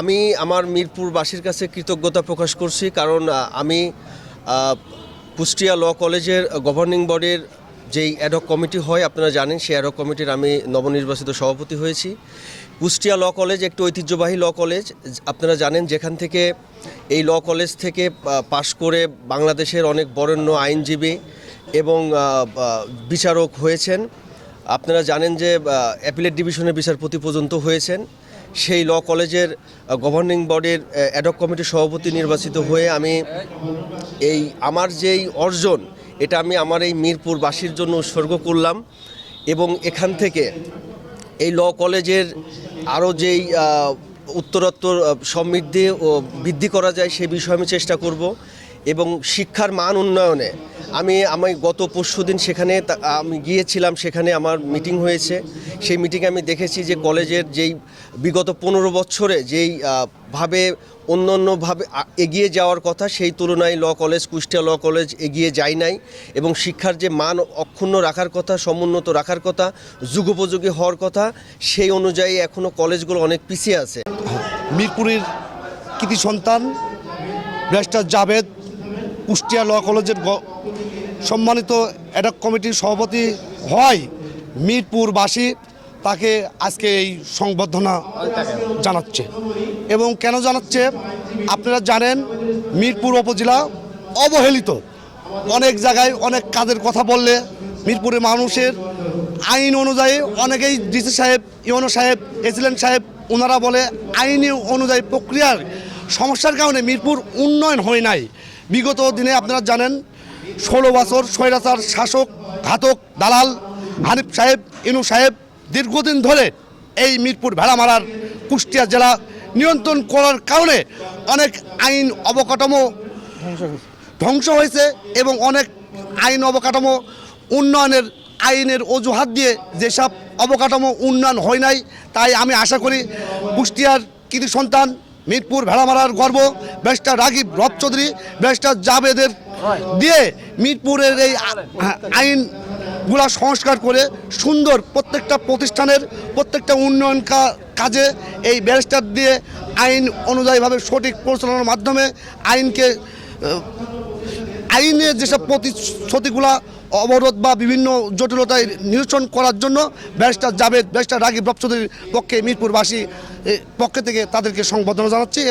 আমি আমার মিরপুরবাসীর কাছে কৃতজ্ঞতা প্রকাশ করছি কারণ আমি আহ, কুষ্টিয়া ল কলেজের গভর্নিং বডির যেই অ্যাডক কমিটি হয় আপনারা জানেন সেই অ্যাডক কমিটির আমি নবনির্বাচিত সভাপতি হয়েছি। কুষ্টিয়া ল কলেজ একটি ঐতিহ্যবাহী ল কলেজ আপনারা জানেন যেখান থেকে এই ল কলেজ থেকে পাশ করে বাংলাদেশের অনেক বরেণ্য আইনজীবী এবং বিচারক হয়েছেন। আপনারা জানেন যে অ্যাপিলেট ডিভিশনের বিচারপতি পর্যন্ত হয়েছেন। সেই ল কলেজের গভর্নিং বডির অ্যাডক কমিটির সভাপতি নির্বাচিত হয়ে আমি এই আমার যেই অর্জন, এটা আমি আমার এই মিরপুরবাসীর জন্য উৎসর্গ করলাম এবং এখান থেকে এই ল কলেজের আরও যেই উত্তরোত্তর সমৃদ্ধি ও বৃদ্ধি করা যায় সে বিষয়ে আমি চেষ্টা করব। এবং শিক্ষার মান উন্নয়নে। আমি আমি গত পরশু দিন সেখানে আমি গিয়েছিলাম, সেখানে আমার মিটিং হয়েছে। সেই মিটিংয়ে আমি দেখেছি যে কলেজের যেই বিগত পনেরো বছরে যেই ভাবে, অন্য অন্যভাবে এগিয়ে যাওয়ার কথা, সেই তুলনায় law college, Kushtia law college এগিয়ে যায় নাই এবং শিক্ষার যে মান অক্ষুণ্ণ রাখার কথা, সমুন্নত রাখার কথা, যুগোপযোগী হওয়ার কথা, সেই অনুযায়ী এখনও কলেজগুলো অনেক পিছিয়ে আছে। মিরপুরের কৃতি সন্তান, ব্যারিস্টার জাভেদ কুষ্টিয়া ল কলেজের সম্মানিত অ্যাডক কমিটির সভাপতি হয় মিরপুরবাসী, তাকে আজকে এই সংবর্ধনা জানাচ্ছে। এবং কেন জানাচ্ছে? আপনারা জানেন, মিরপুর উপজেলা অবহেলিত। অনেক জায়গায় অনেক কাজের কথা বললে মিরপুরের মানুষের আইন অনুযায়ী অনেকেই ডিসি সাহেব ইউনো সাহেব এসিলেন্ট সাহেব ওনারা বলে আইনি অনুযায়ী প্রক্রিয়ার সমস্যার কারণে মিরপুর উন্নয়ন হয় নাই। বিগত দিনে আপনারা জানেন, ষোলো বছর স্বৈরাচার শাসক, ঘাতক, দালাল, হানিফ সাহেব, ইনু সাহেব দীর্ঘদিন ধরে এই মিরপুর ভেড়ামারার কুষ্টিয়া জেলা নিয়ন্ত্রণ করার কারণে অনেক আইন অবকাঠামো ধ্বংস হয়েছে এবং অনেক আইন অবকাঠামো উন্নয়নের আইনের অজুহাত দিয়ে যেসব অবকাঠামো উন্নয়ন হয় নাই, তাই আমি আশা করি কুষ্টিয়ার কৃতি সন্তান মিরপুর ভেড়ামারার গর্ব, ব্যারিস্টার রাগিব রব চৌধুরী ব্যারিস্টার জাবেদের দিয়ে মিরপুরের এই আইনগুলা সংস্কার করে সুন্দর প্রত্যেকটা প্রতিষ্ঠানের, প্রত্যেকটা উন্নয়ন কাজে এই ব্যারিস্টার দিয়ে আইন অনুযায়ীভাবে সঠিক পরিচালনার মাধ্যমে আইনকে আহ, আইনের যেসব প্রতিশ্রুতিগুলা অবরোধ বা বিভিন্ন জটিলতায় নিরসন করার জন্য ব্যারিস্টার জাভেদ ব্যারিস্টার রাগিব রবচৌধুরীর পক্ষে মিরপুরবাসী পক্ষে থেকে তাদেরকে সংবর্ধনা জানাচ্ছি।